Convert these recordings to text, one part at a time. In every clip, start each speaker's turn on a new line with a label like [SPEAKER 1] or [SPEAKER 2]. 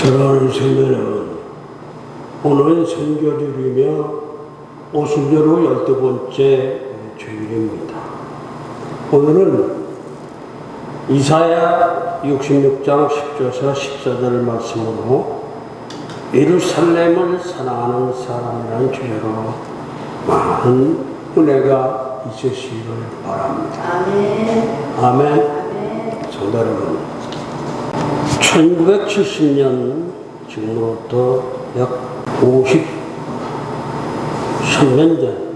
[SPEAKER 1] 사랑하는 성도는 오늘 선교주이며 오순절후 열두 번째 주일입니다. 오늘은 이사야 66장 10절에서 14절 말씀으로 예루살렘을 사랑하는 사람이라는 주제로 많은 은혜가 있으시기를 바랍니다.
[SPEAKER 2] 아멘.
[SPEAKER 1] 아멘.
[SPEAKER 2] 아멘.
[SPEAKER 1] 성도 여러분, 1970년 지금으로부터 약 53년 전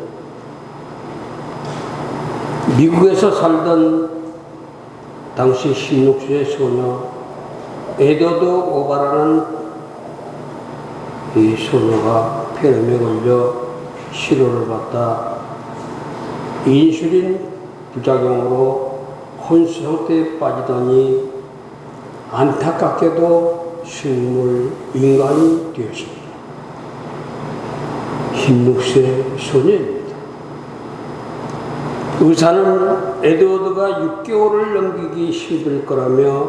[SPEAKER 1] 미국에서 살던 당시 16세의 소녀 에드워드 오바라는 이 소녀가 폐렴에 걸려 치료를 받다 인슐린 부작용으로 혼수 상태에 빠지더니 안타깝게도 식물 인간이 되었습니다. 16세 소녀입니다. 의사는 에드워드가 6개월을 넘기기 힘들 거라며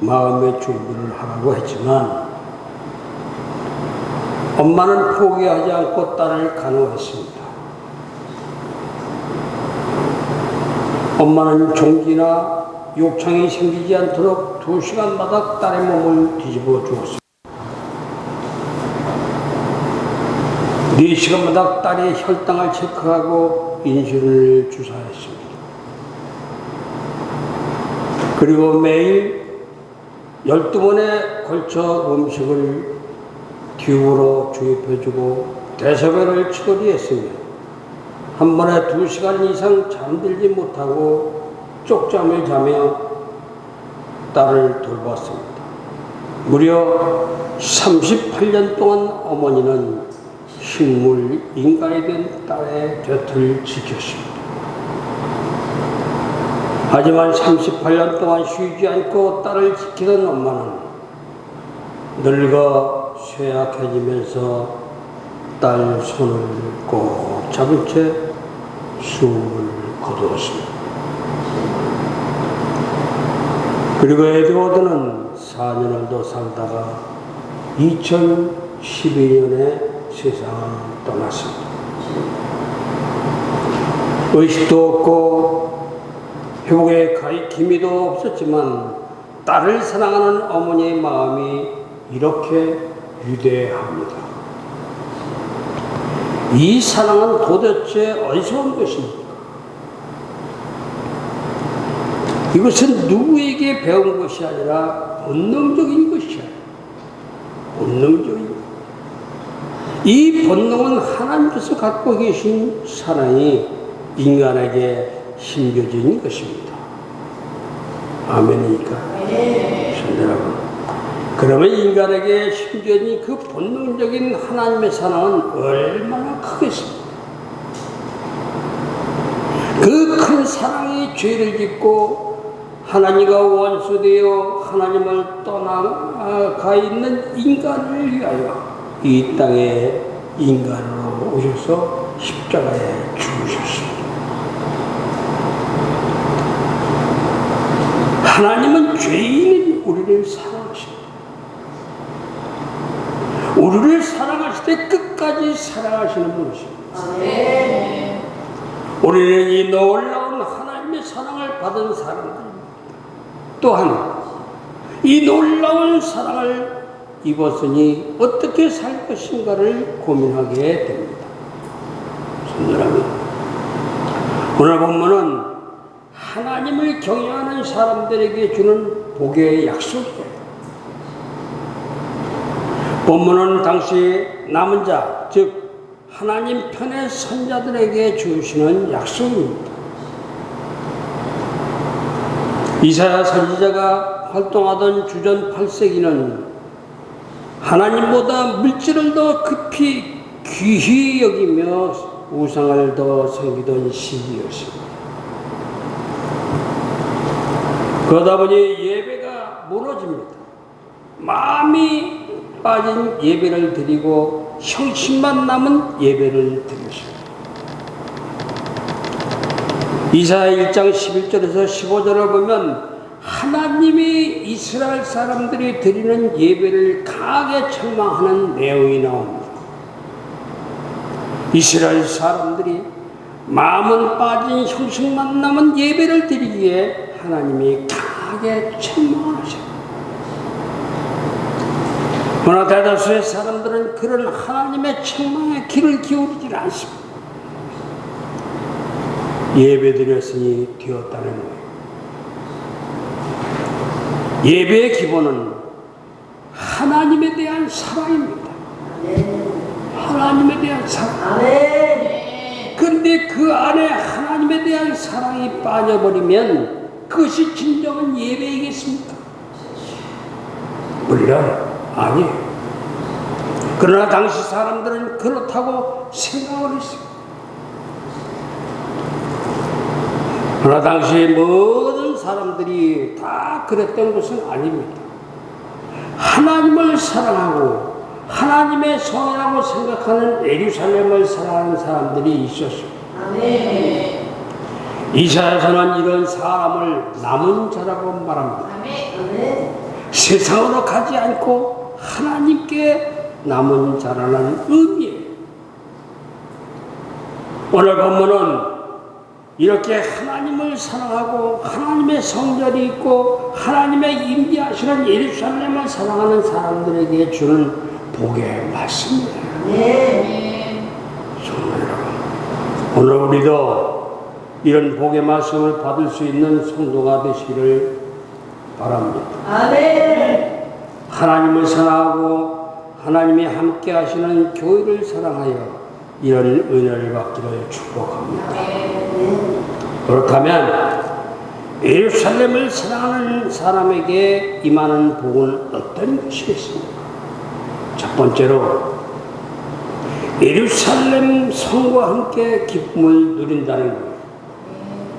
[SPEAKER 1] 마음의 준비를 하라고 했지만 엄마는 포기하지 않고 딸을 간호했습니다. 엄마는 종기나 욕창이 생기지 않도록 두 시간마다 딸의 몸을 뒤집어 주었습니다. 네 시간마다 딸의 혈당을 체크하고 인슐린을 주사했습니다. 그리고 매일 12번에 걸쳐 음식을 튜브로 주입해주고 대소변을 처리했으며 한 번에 두 시간 이상 잠들지 못하고 쪽잠을 자며 딸을 돌봤습니다. 무려 38년 동안 어머니는 식물 인간이 된 딸의 곁을 지켰습니다. 하지만 38년 동안 쉬지 않고 딸을 지키던 엄마는 늙어 쇠약해지면서 딸 손을 꼭 잡은 채 숨을 거두었습니다. 그리고 에드워드는 4년을 더 살다가 2012년에 세상을 떠났습니다. 의식도 없고 가히 기미도 없었지만 딸을 사랑하는 어머니의 마음이 이렇게 위대합니다. 이 사랑은 도대체 어디서 온 것입니까? 이것은 누구에게 배운 것이 아니라 본능적인 것이야. 본능적인 것. 이 본능은 하나님께서 갖고 계신 사랑이 인간에게 심겨진 것입니다. 아멘이니까. 여러분. 그러면 인간에게 심겨진 그 본능적인 하나님의 사랑은 얼마나 크겠습니까? 그 큰 사랑이 죄를 짓고 하나님과 원수되어 하나님을 떠나가 있는 인간을 위하여 이 땅에 인간으로 오셔서 십자가에 죽으셨습니다. 하나님은 죄인인 우리를 사랑하십니다. 우리를 사랑하실 때 끝까지 사랑하시는 분이십니다. 우리는 이 놀라운 하나님의 사랑을 받은 사람들입니다. 또한 이 놀라운 사랑을 입었으니 어떻게 살 것인가를 고민하게 됩니다. 손들하면 오늘 본문은 하나님을 경외하는 사람들에게 주는 복의 약속이에요. 본문은 당시 남은 자, 즉 하나님 편의 선자들에게 주시는 약속입니다. 이사야 선지자가 활동하던 주전 8세기는 하나님보다 물질을 더 급히 귀히 여기며 우상을 더 섬기던 시기였습니다. 그러다 보니 예배가 무너집니다. 마음이 빠진 예배를 드리고 형식만 남은 예배를 드렸습니다. 이사야 1장 11절에서 15절을 보면 한 하나님이 이스라엘 사람들이 드리는 예배를 강하게 책망하는 내용이 나옵니다. 이스라엘 사람들이 마음은 빠진 형식만 남은 예배를 드리기에 하나님이 강하게 책망하셨습니다. 그러나 대다수의 사람들은 그런 하나님의 책망에 귀를 기울이질 않습니다. 예배드렸으니 되었다는 거예요. 예배의 기본은 하나님에 대한 사랑입니다. 하나님에 대한 사랑. 근데 그 안에 하나님에 대한 사랑이 빠져버리면 그것이 진정한 예배이겠습니까? 물론 아니에요. 그러나 당시 사람들은 그렇다고 생각을 했어요. 그러나 당시 모든 사람들이 다 그랬던 것은 아닙니다. 하나님을 사랑하고 하나님의 성이라고 생각하는 예루살렘을 사랑하는 사람들이 있었습니다.
[SPEAKER 2] 아멘.
[SPEAKER 1] 이사야서는 이런 사람을 남은 자라고 말합니다.
[SPEAKER 2] 아멘.
[SPEAKER 1] 세상으로 가지 않고 하나님께 남은 자라는 의미예요. 오늘 본문은 이렇게 하나님을 사랑하고 하나님의 성전이 있고 하나님의 임재하시는 예루살렘을 사랑하는 사람들에게 주는 복의 말씀입니다. 정말 오늘 우리도 이런 복의 말씀을 받을 수 있는 성도가 되시기를 바랍니다.
[SPEAKER 2] 아멘.
[SPEAKER 1] 하나님을 사랑하고 하나님이 함께 하시는 교회를 사랑하여 이런 은혜를 받기를 축복합니다. 그렇다면 예루살렘을 사랑하는 사람에게 임하는 복은 어떤 것이겠습니까? 첫 번째로 예루살렘 성과 함께 기쁨을 누린다는 거예요.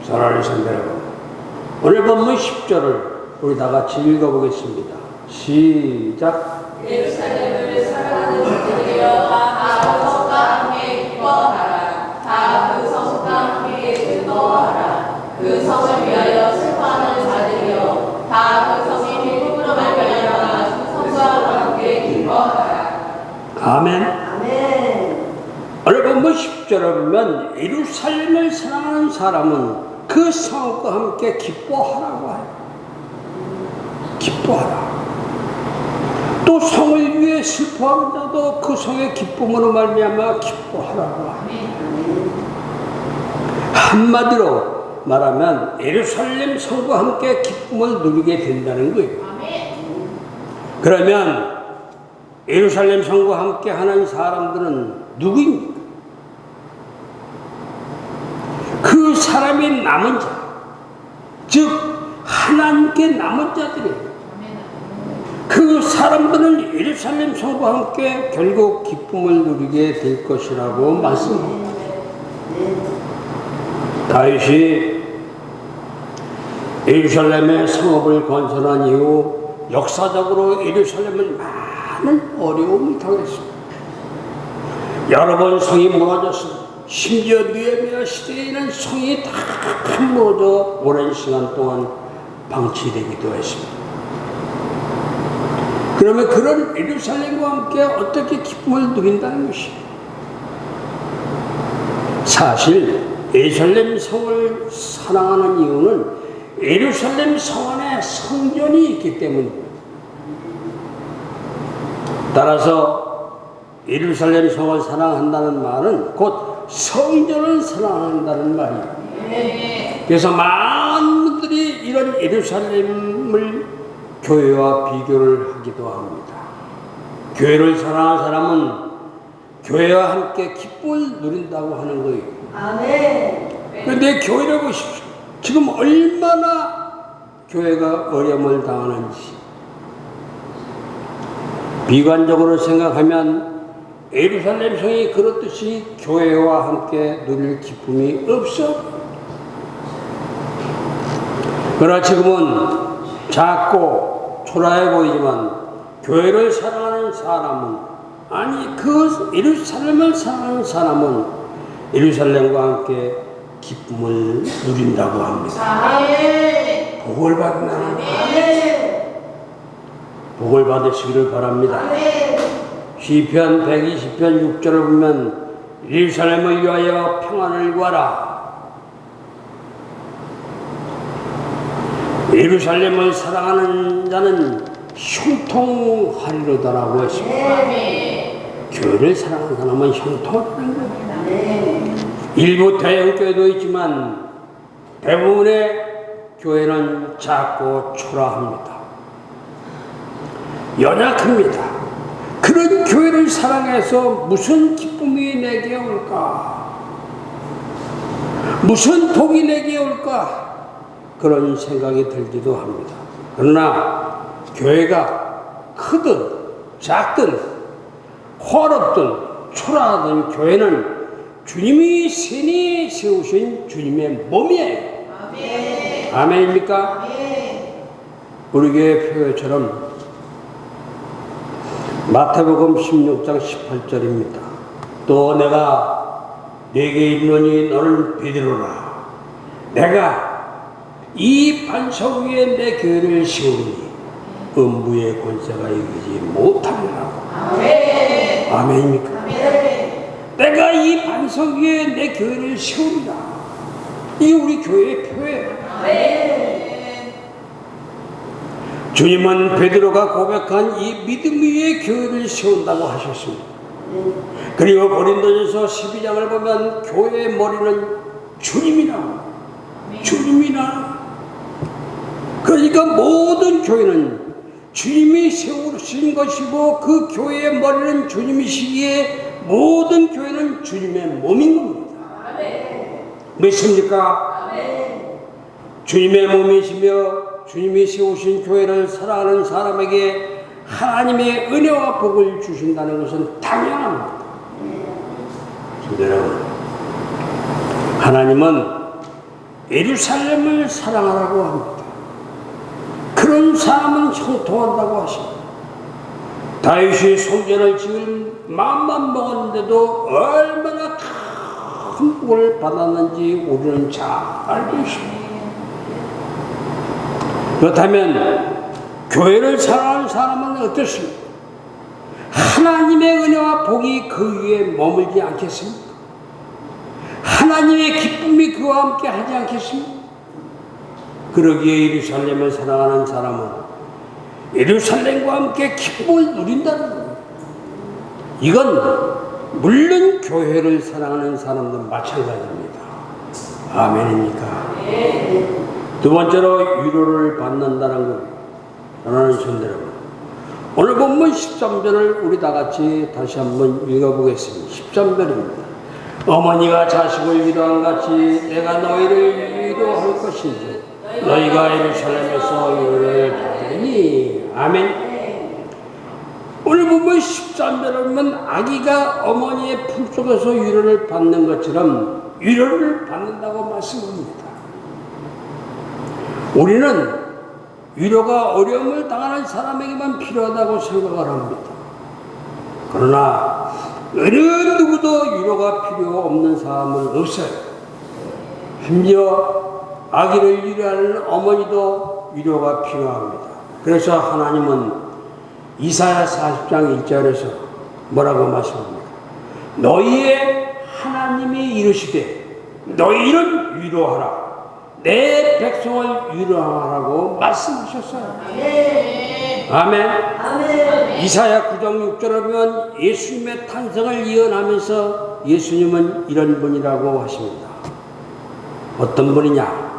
[SPEAKER 1] 사랑하는 성도 여러분, 오늘 본문 10절을 우리 다 같이 읽어보겠습니다. 시작.
[SPEAKER 3] 예루살렘을 사랑하는 자들이여 다 성과 함께 기뻐하라 다 그 성과 함께 즐거워하라 그 성을 위하여 슬퍼하는 자들이여 다 그 성이 기쁨으로 말미암아 그 성과 함께 기뻐하라
[SPEAKER 1] 아멘.
[SPEAKER 2] 아멘.
[SPEAKER 1] 오늘 본문 10절을 보면 예루살렘을 사랑하는 사람은 그 성과 함께 기뻐하라고 해요. 기뻐하라. 또 성을 위해 슬퍼하는 자도 그 성의 기쁨으로 말미암아 기뻐하라고 해요. 한마디로 말하면 예루살렘 성과 함께 기쁨을 누리게 된다는 거예요. 그러면 예루살렘 성과 함께 하는 사람들은 누구입니까? 그 사람이 남은 자, 즉 하나님께 남은 자들이에요. 그 사람들은 예루살렘 성과 함께 결국 기쁨을 누리게 될 것이라고 말씀합니다. 다윗이 예루살렘의 성읍을 건설한 이후 역사적으로 예루살렘은 많 은 어려움을 당했습니다. 여러 번 성이 무너졌습니다. 심지어 느헤미야 시대에는 성이 다 무너져 오랜 시간 동안 방치되기도 했습니다. 그러면 그런 예루살렘과 함께 어떻게 기쁨을 누린다는 것이 사실 예루살렘 성을 사랑하는 이유는 예루살렘 성 안에 성전이 있기 때문입니다. 따라서 예루살렘 성을 사랑한다는 말은 곧 성전을 사랑한다는 말이에요. 그래서 많은 분들이 이런 예루살렘을 교회와 비교를 하기도 합니다. 교회를 사랑하는 사람은 교회와 함께 기쁨을 누린다고 하는 거예요.
[SPEAKER 2] 아멘.
[SPEAKER 1] 그런데 교회를 보십시오. 지금 얼마나 교회가 어려움을 당하는지. 비관적으로 생각하면 예루살렘 성이 그렇듯이 교회와 함께 누릴 기쁨이 없어. 그러나 지금은 작고 초라해 보이지만 교회를 사랑하는 사람은 아니 그 예루살렘을 사랑하는 사람은 예루살렘과 함께 기쁨을 누린다고 합니다. 복을
[SPEAKER 2] 아멘.
[SPEAKER 1] 복을 받으시기를 바랍니다. 시편 120편 6절을 보면 예루살렘을 위하여 평안을 구하라. 예루살렘을 사랑하는 자는 형통하리로다라고 했습니다. 교회를 사랑하는 사람은 거예요.
[SPEAKER 2] 아멘.
[SPEAKER 1] 일부 대형 교회도 있지만 대부분의 교회는 작고 초라합니다. 연약합니다. 그런 교회를 사랑해서 무슨 기쁨이 내게 올까? 무슨 복이 내게 올까? 그런 생각이 들기도 합니다. 그러나 교회가 크든 작든 화롭든 초라하든 교회는 주님이 신이 세우신 주님의 몸이에요.
[SPEAKER 3] 아멘.
[SPEAKER 1] 아멘입니까?
[SPEAKER 3] 아멘.
[SPEAKER 1] 우리 교회 표회처럼 마태복음 16장 18절입니다. 또 내가 내게 이르노니 너는 베드로라. 내가 이 반석 위에 내 교회를 세우니 음부의 권세가 이기지 못하리라고.
[SPEAKER 3] 아멘.
[SPEAKER 1] 아멘입니까?
[SPEAKER 3] 아멘.
[SPEAKER 1] 내가 이 반석 위에 내 교회를 세우리라. 이게 우리 교회의 표예요.
[SPEAKER 3] 아멘.
[SPEAKER 1] 주님은 베드로가 고백한 이 믿음 위에 교회를 세운다고 하셨습니다. 그리고 고린도전서 12장을 보면 교회의 머리는 주님이라. 주님이라. 그러니까 모든 교회는 주님이 세우신 것이고 그 교회의 머리는 주님이시기에 모든 교회는 주님의 몸인 겁니다. 믿습니까? 주님의 몸이시며 주님이 세우신 교회를 사랑하는 사람에게 하나님의 은혜와 복을 주신다는 것은 당연합니다. 여러분, 하나님은 예루살렘을 사랑하라고 합니다. 그런 사람은 형통한다고 하십니다. 다윗이 성전을 지을 마음만 먹었는데도 얼마나 큰 복을 받았는지 우리는 잘 알고 있습니다. 그렇다면 교회를 사랑하는 사람은 어떻습니까? 하나님의 은혜와 복이 그 위에 머물지 않겠습니까? 하나님의 기쁨이 그와 함께 하지 않겠습니까? 그러기에 예루살렘을 사랑하는 사람은 예루살렘과 함께 기쁨을 누린다는 거예요. 이건 물론 교회를 사랑하는 사람도 마찬가지입니다. 아멘입니까? 두 번째로 위로를 받는다는 것. 성도 여러분. 오늘 본문 13절을 우리 다 같이 다시 한번 읽어보겠습니다. 13절입니다. 어머니가 자식을 위로한 같이 내가 너희를 위로할 것이지 너희가 예루살렘에서 위로를 받으니 아멘. 오늘 보면 13절을 보면 아기가 어머니의 품속에서 위로를 받는 것처럼 위로를 받는다고 말씀합니다. 우리는 위로가 어려움을 당하는 사람에게만 필요하다고 생각을 합니다. 그러나 어느 누구도 위로가 필요 없는 사람은 없어요. 심지어 아기를 위로하는 어머니도 위로가 필요합니다. 그래서 하나님은 이사야 40장 1절에서 뭐라고 말씀합니까? 너희의 하나님이 이르시되 너희를 위로하라. 내 백성을 위로하라고 말씀하셨어요.
[SPEAKER 3] 아멘.
[SPEAKER 1] 아멘.
[SPEAKER 2] 아멘.
[SPEAKER 1] 이사야 9장 6절을 보면 예수님의 탄생을 예언하면서 예수님은 이런 분이라고 하십니다. 어떤 분이냐?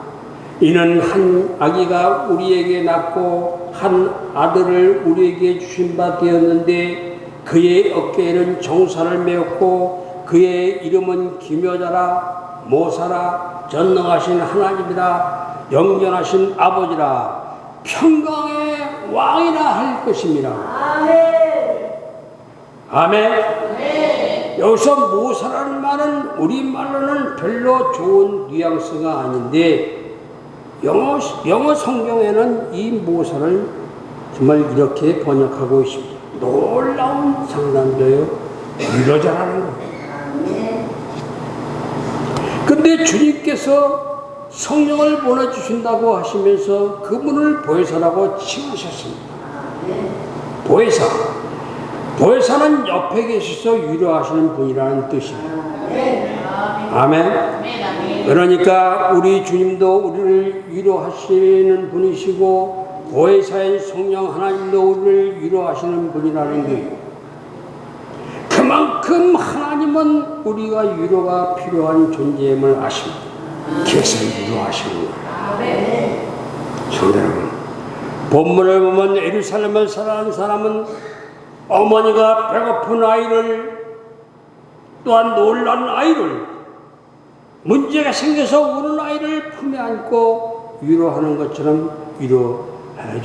[SPEAKER 1] 이는 한 아기가 우리에게 낳고 한 아들을 우리에게 주신 바 되었는데 그의 어깨에는 정사를 메었고 그의 이름은 기묘자라 모사라 전능하신 하나님이라 영전하신 아버지라 평강의 왕이라 할 것입니다.
[SPEAKER 2] 아멘.
[SPEAKER 1] 아멘.
[SPEAKER 3] 아멘.
[SPEAKER 1] 여기서 모사라는 말은 우리말로는 별로 좋은 뉘앙스가 아닌데 영어, 영어 성경에는 이 모사를 정말 이렇게 번역하고 있습니다. 놀라운 상담자요. 거예요.
[SPEAKER 2] 아멘.
[SPEAKER 1] 근데 주님께서 성령을 보내주신다고 하시면서 그분을 보혜사라고 칭하셨습니다. 보혜사. 보혜사는 옆에 계셔서 위로하시는 분이라는 뜻입니다. 아멘. 그러니까 우리 주님도 우리를 위로하시는 분이시고 보혜사인 성령 하나님도 우리를 위로하시는 분이라는 거예요. 그만큼 하나님은 우리가 위로가 필요한 존재임을 아십니다. 그래서 위로하시는. 성도 여러분, 본문을 보면 예루살렘을 살아가는 사람은 어머니가 배고픈 아이를 또한 놀란 아이를 문제가 생겨서 우는 아이를 품에 안고 위로하는 것처럼 위로해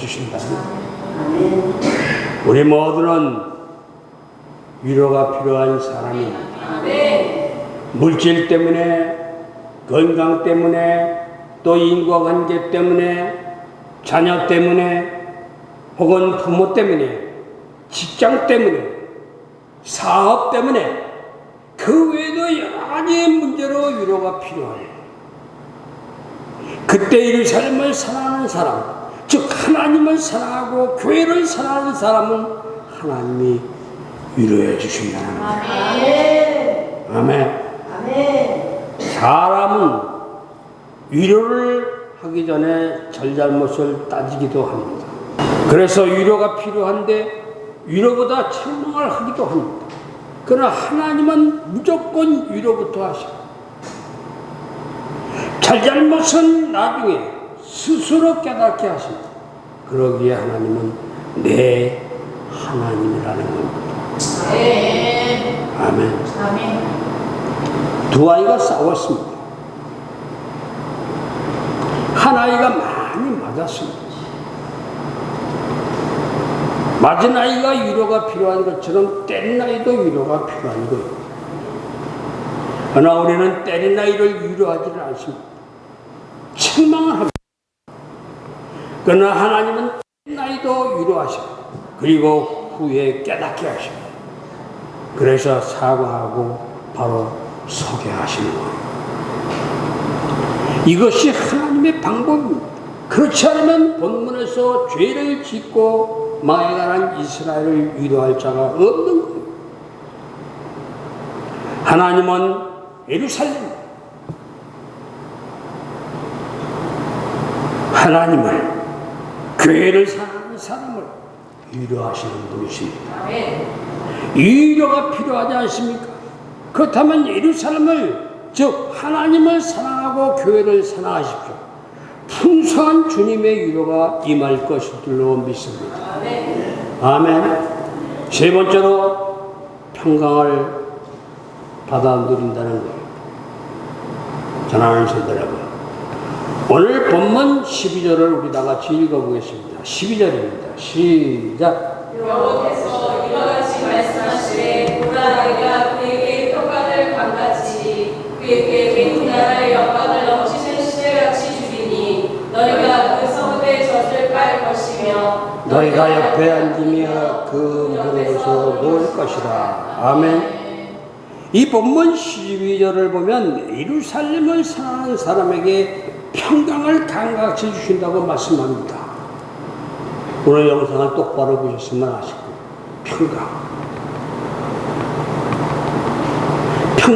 [SPEAKER 1] 거예요. 우리 모두는 위로가 필요한 사람입니다. 물질 때문에, 건강 때문에, 또 인과관계 때문에, 자녀 때문에, 혹은 부모 때문에, 직장 때문에, 사업 때문에, 그 외에도 여러 가지 문제로 위로가 필요해요. 그때 이를 삶을 사랑하는 사람, 즉 하나님을 사랑하고 교회를 사랑하는 사람은 하나님이 위로해 거예요.
[SPEAKER 2] 아멘.
[SPEAKER 1] 아멘.
[SPEAKER 2] 아멘.
[SPEAKER 1] 사람은 위로를 하기 전에 잘잘못을 따지기도 합니다. 그래서 위로가 필요한데 위로보다 책망을 하기도 합니다. 그러나 하나님은 무조건 위로부터 하셔. 잘잘못은 나중에 스스로 깨닫게 하십니다. 그러기에 하나님은 내 하나님이라는 겁니다. 아멘. 두 아이가 싸웠습니다. 한 아이가 많이 맞았습니다. 맞은 아이가 위로가 필요한 것처럼 때린 아이도 위로가 필요한 거예요. 그러나 우리는 때린 아이를 위로하지는 않습니다. 책망을 합니다. 그러나 하나님은 때린 아이도 위로하십니다. 그리고 후에 깨닫게 하십니다. 그래서 사과하고 바로 서게 하시는 거예요. 이것이 하나님의 방법입니다. 그렇지 않으면 본문에서 죄를 짓고 망해가는 이스라엘을 위로할 자가 없는 거예요. 하나님은 예루살렘 하나님을 교회를 사랑하는 사람을 위로하시는 분이십니다. 위로가 필요하지 않습니까? 그렇다면 예루살렘을 즉 하나님을 사랑하고 교회를 사랑하십시오. 풍성한 주님의 위로가 임할 것일 줄로 믿습니다. 아멘. 세 번째로 평강을 받아 누린다는 것. 전하는 여러분. 오늘 본문 12절을 우리 다 같이 읽어보겠습니다. 12절입니다. 시작.
[SPEAKER 3] 말씀하시되 보라 내가 그에게 평강을 강같이 그에게 빈 나라의 영광을 넘치는 시대같이 주리니 너희가 그 성읍의 젖을 깔 것이며
[SPEAKER 1] 너희가 옆에 앉으며 그 무릎에서 놓을 것이다. 아멘. 이 본문 12절을 보면 예루살렘을 사랑하는 사람에게 평강을 강같이 주신다고 말씀합니다. 오늘 영상을 똑바로 보셨으면 아시고 평강.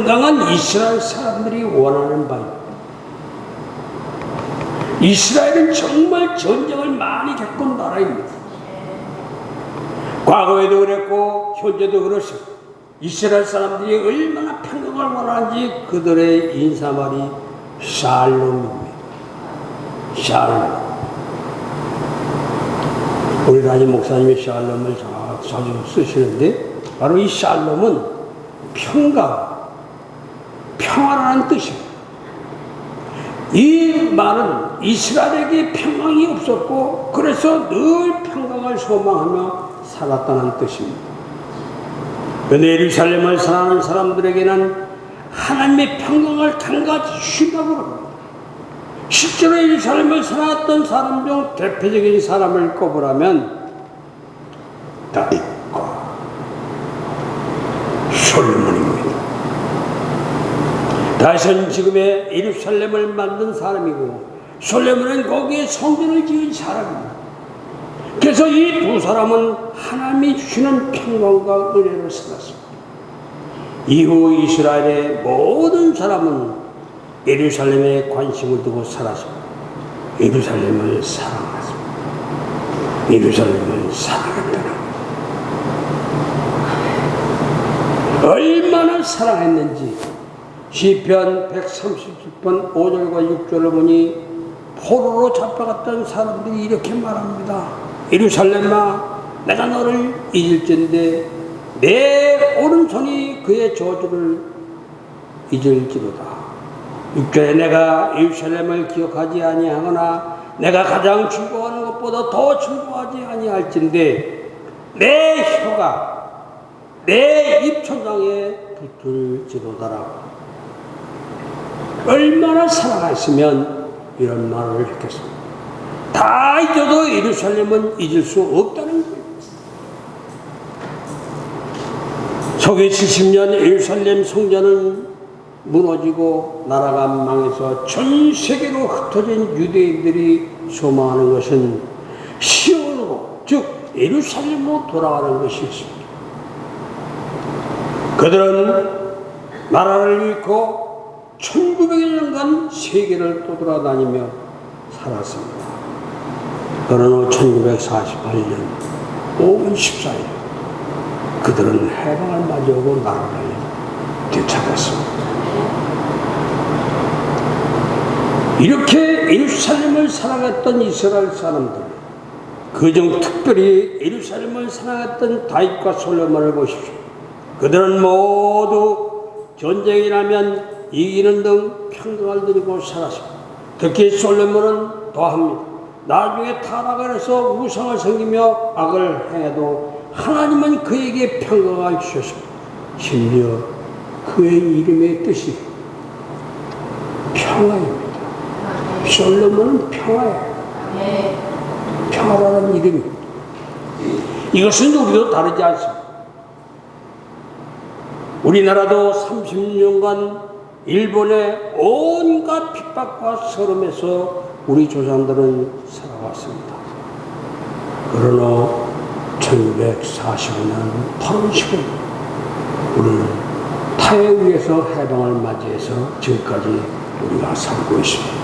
[SPEAKER 1] 평강은 이스라엘 사람들이 원하는 바입니다. 이스라엘은 정말 전쟁을 많이 겪은 나라입니다. 과거에도 그랬고 현재도 그렇습니다. 이스라엘 사람들이 얼마나 평강을 원하는지 그들의 인사말이 샬롬입니다. 샬롬. 우리 담임 목사님이 샬롬을 자- 자주 쓰시는데 바로 이 샬롬은 평강, 평화라는 뜻입니다. 이 말은 이스라엘에게 평강이 없었고 그래서 늘 평강을 소망하며 살았다는 뜻입니다. 그런데 예루살렘을 사랑하는 사람들에게는 하나님의 평강을 강같이 주신다고 합니다. 실제로 예루살렘을 살았던 사람 중 대표적인 사람을 꼽으라면 다윗과 솔로몬입니 다. 다윗은 지금의 예루살렘을 만든 사람이고 솔레몬은 거기에 성전을 지은 사람입니다. 그래서 이 두 사람은 하나님이 주시는 평강과 은혜를 살았습니다. 이후 이스라엘의 모든 사람은 예루살렘에 관심을 두고 살았습니다. 예루살렘을 사랑했습니다. 예루살렘을 사랑했다는 것. 얼마나 사랑했는지 시편 130편 5절과 6절을 보니 포로로 잡혀갔던 사람들이 이렇게 말합니다. 예루살렘아 내가 너를 잊을진데 내 오른손이 그의 저주를 잊을지로다. 6절에 내가 예루살렘을 기억하지 아니하거나 내가 가장 즐거워하는 것보다 더 즐거워하지 아니할진데 내 혀가 내 입천장에 붙을지로다라고 얼마나 사랑했으면 이런 말을 했겠습니까? 다 잊어도 예루살렘은 잊을 수 없다는 거예요. 서기 70년 예루살렘 성전은 무너지고 나라가 망해서 전 세계로 흩어진 유대인들이 소망하는 것은 시온으로 즉 예루살렘으로 돌아가는 것이었습니다. 그들은 나라를 잃고 1900년간 세계를 떠돌아다니며 살았습니다. 그러나 후 1948년 5월 14일 그들은 해방을 맞이하고 나라를 되찾았습니다. 이렇게 예루살렘을 사랑했던 이스라엘 사람들, 그중 특별히 예루살렘을 사랑했던 다윗과 솔로몬을 보십시오. 그들은 모두 전쟁이 나면 이기는 등 평강을 드리고 살았습니다. 특히 솔로몬은 더합니다. 나중에 타락을 해서 우상을 섬기며 악을 행해도 하나님은 그에게 평강을 주셨습니다. 심지어 그의 이름의 뜻이 평화입니다. 솔로몬은 평화예요. 평화라는 이름입니다. 이것은 우리도 다르지 않습니다. 우리나라도 30년간 일본의 온갖 핍박과 서름에서 우리 조상들은 살아왔습니다. 그러나 1945년 8월 10일 우리는 타에 의해서 해방을 맞이해서 지금까지 우리가 살고 있습니다.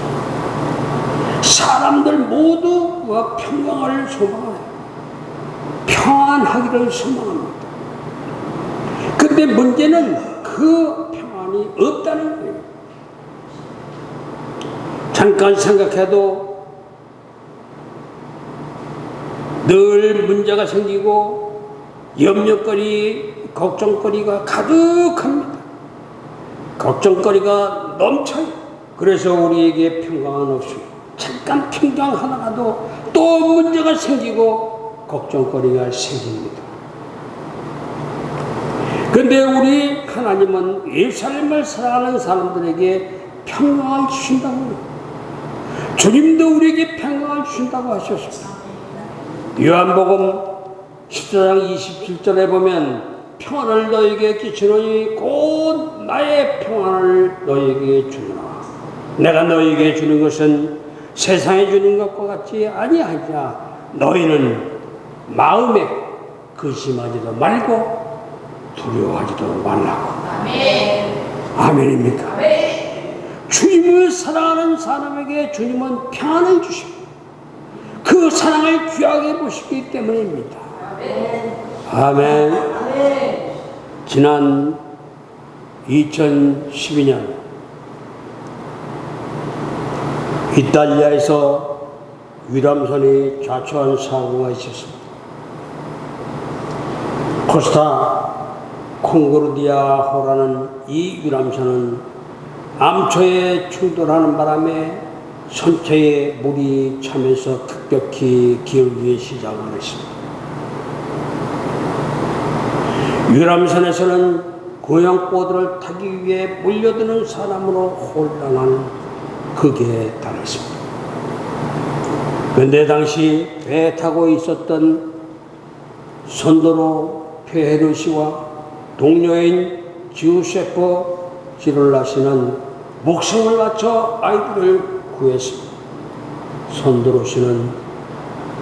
[SPEAKER 1] 사람들 모두가 평강을 소망해요. 평안하기를 소망합니다. 근데 문제는 그 없다는 거예요. 잠깐 생각해도 늘 문제가 생기고 염려거리, 걱정거리가 가득합니다. 걱정거리가 넘쳐요. 그래서 우리에게 평강은 없어요. 잠깐 평강 하나라도 또 문제가 생기고 걱정거리가 생깁니다. 근데 우리 하나님은 예루살렘을 사랑하는 사람들에게 평강을 주신다고. 주님도 우리에게 평강을 주신다고 하셨습니다. 요한복음 14장 27절에 보면 평안을 너에게 끼치노니 곧 나의 평안을 너에게 주노라. 내가 너에게 주는 것은 세상에 주는 것과 같지 아니하자 너희는 마음에 근심하지도 말고 두려워하지도 말라고. 아멘입니까? 주님을 사랑하는 사람에게 주님은 평안을 주십니다. 그 사랑을 귀하게 보시기 때문입니다. 아멘. 지난 2012년 이탈리아에서 위람선이 좌초한 사고가 있었습니다. 코스타 콩고르디아 호라는 이 유람선은 암초에 충돌하는 바람에 선체에 물이 차면서 급격히 기울기 시작을 했습니다. 유람선에서는 고향보드를 타기 위해 몰려드는 사람으로 혼란한 극에 달했습니다. 그런데 당시 배에 타고 있었던 선도로 페헤르 씨와 동료인 지우세퍼 지롤라 씨는 목숨을 바쳐 아이들을 구했습니다. 손들어시는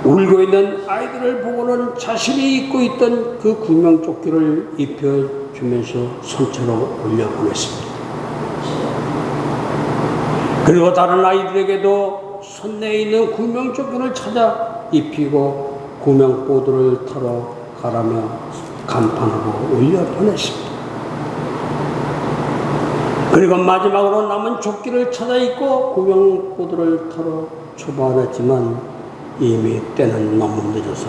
[SPEAKER 1] 울고 있는 아이들을 보고는 자신이 입고 있던 그 구명조끼를 입혀주면서 손처럼 올려보냈습니다. 그리고 다른 아이들에게도 손내에 있는 구명조끼를 찾아 입히고 구명보드를 타러 가라며 간판으로 올려보냈습니다. 그리고 마지막으로 남은 조끼를 찾아 입고 구명보드를 타러 출발했지만 이미 때는 너무 늦어서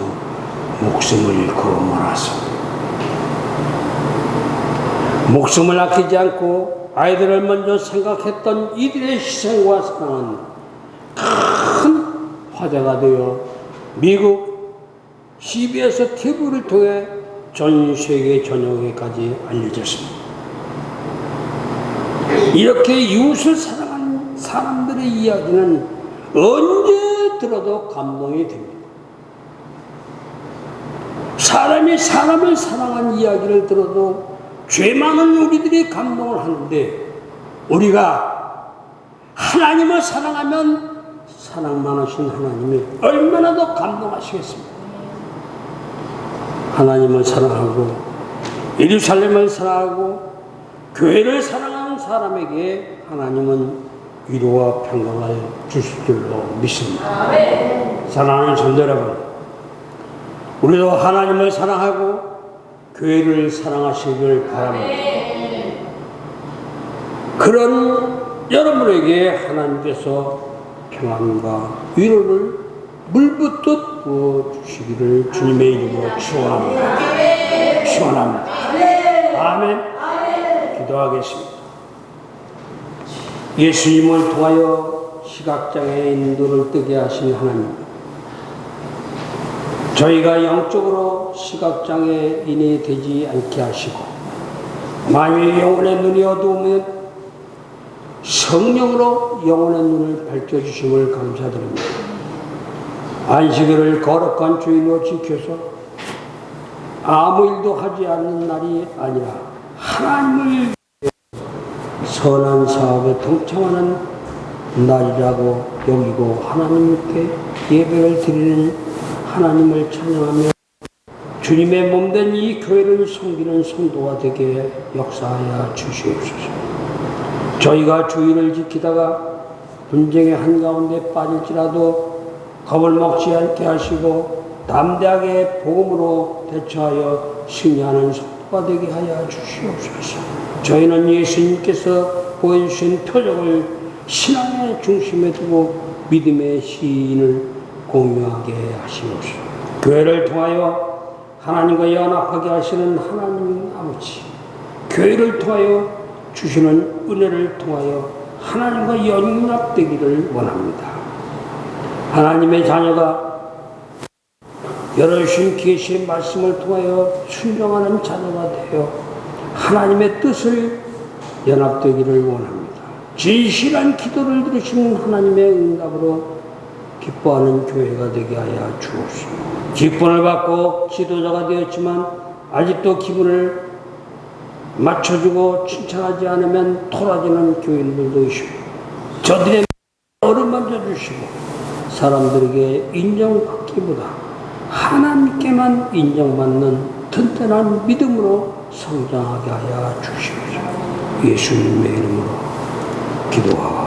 [SPEAKER 1] 목숨을 잃고 말았습니다. 목숨을 아끼지 않고 아이들을 먼저 생각했던 이들의 희생과 사랑은 큰 화제가 되어 미국 CBS TV를 통해 전 세계 전역에까지 알려졌습니다. 이렇게 이웃을 사랑하는 사람들의 이야기는 언제 들어도 감동이 됩니다. 사람이 사람을 사랑한 이야기를 들어도 죄 많은 우리들이 감동을 하는데 우리가 하나님을 사랑하면 사랑 많으신 하나님이 얼마나 더 감동하시겠습니까? 하나님을 사랑하고 예루살렘을 사랑하고 교회를 사랑하는 사람에게 하나님은 위로와 평강을 주실 줄로 믿습니다. 사랑하는 성도 여러분, 우리도 하나님을 사랑하고 교회를 사랑하시길 바랍니다. 그런 여러분에게 하나님께서 평안과 위로를 물붓듯 부어주시기를 주님의 이름으로 축원합니다. 축원합니다. 아멘. 기도하겠습니다. 예수님을 통하여 시각장애인 눈을 뜨게 하신 하나님. 저희가 영적으로 시각장애인이 되지 않게 하시고, 만일 영혼의 눈이 어두우면 성령으로 영혼의 눈을 밝혀주심을 감사드립니다. 안식일을 거룩한 주인으로 지켜서 아무 일도 하지 않는 날이 아니라 하나님을 선한 사업에 동참하는 날이라고 여기고 하나님께 예배를 드리는 하나님을 찬양하며 주님의 몸된 이 교회를 섬기는 성도가 되게 역사하여 주시옵소서. 저희가 주의를 지키다가 분쟁의 한가운데 빠질지라도 겁을 먹지 않게 하시고 담대하게 복음으로 대처하여 승리하는 성도가 되게 하여 주시옵소서. 저희는 예수님께서 보여주신 표적을 신앙의 중심에 두고 믿음의 시인을 공유하게 하시옵소서. 교회를 통하여 하나님과 연합하게 하시는 하나님 아버지, 교회를 통하여 주시는 은혜를 통하여 하나님과 연합되기를 원합니다. 하나님의 자녀가 열어주신 계시의 말씀을 통하여 순종하는 자녀가 되어 하나님의 뜻을 연합되기를 원합니다. 진실한 기도를 들으시는 하나님의 응답으로 기뻐하는 교회가 되게 하여 주옵소서. 기쁨을 받고 지도자가 되었지만 아직도 기분을 맞춰주고 칭찬하지 않으면 토라지는 교인들도 있고 저들의 어루만져 주시고 사람들에게 인정받기보다 하나님께만 인정받는 튼튼한 믿음으로 성장하게 하여 주시옵소서. 예수님의 이름으로 기도하옵소서.